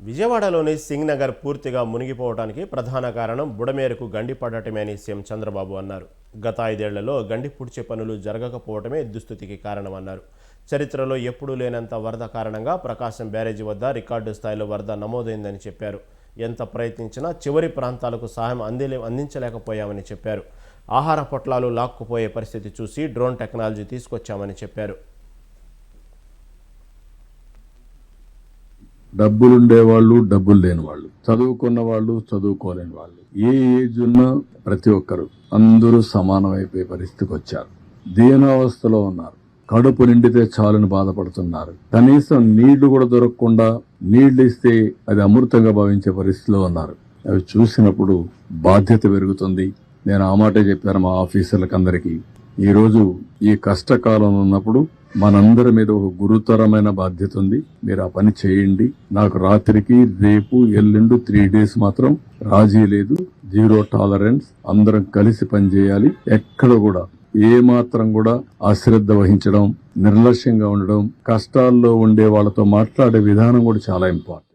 విజయవాడలోని సింగ్ నగర్ పూర్తిగా మునిగిపోవడానికి ప్రధాన కారణం బుడమేరకు గండి పడటమే అని సీఎం చంద్రబాబు అన్నారు. గత ఐదేళ్ళలో గండి పుడిచే పనులు జరగకపోవడమే దుస్థితికి కారణమన్నారు. చరిత్రలో ఎప్పుడూ లేనంత వరద కారణంగా ప్రకాశం బ్యారేజీ వద్ద రికార్డు స్థాయిలో వరద నమోదైందని చెప్పారు. ఎంత ప్రయత్నించినా చివరి ప్రాంతాలకు సహాయం అందిలే అందించలేకపోయామని చెప్పారు. ఆహార పొట్లాలు లాక్కుపోయే పరిస్థితి చూసి డ్రోన్ టెక్నాలజీ తీసుకొచ్చామని చెప్పారు. డబ్బులుండే వాళ్ళు డబ్బులు లేని వాళ్ళు చదువుకున్న వాళ్ళు చదువుకోలేని వాళ్ళు ఏ ఏజ్ ఉన్నా ప్రతి ఒక్కరు అందరూ సమానమైపోయే పరిస్థితికి వచ్చారు దీనావస్థలో ఉన్నారు. కడుపు నిండితే చాలని బాధపడుతున్నారు. కనీసం నీళ్ళు కూడా దొరకకుండా నీళ్ళు ఇస్తే అది అమృతంగా భావించే పరిస్థితిలో ఉన్నారు. అవి చూసినప్పుడు బాధ్యత పెరుగుతుంది. నేను ఆ మాటే చెప్పాను మా ఆఫీసర్లకు అందరికీ ఈరోజు ఈ కష్టకాలం ఉన్నప్పుడు మనందరి మీద ఒక గురుతరమైన బాధ్యత ఉంది. మీరు ఆ పని చేయండి. నాకు రాత్రికి రేపు ఎల్లుండు త్రీ డేస్ మాత్రం రాజీ లేదు. జీరో టాలరెన్స్ అందరం కలిసి పనిచేయాలి ఎక్కడ కూడా ఏ మాత్రం కూడా అశ్రద్ధ వహించడం నిర్లక్ష్యంగా ఉండడం కష్టాల్లో ఉండే వాళ్ళతో మాట్లాడే విధానం కూడా చాలా ఇంపార్టెంట్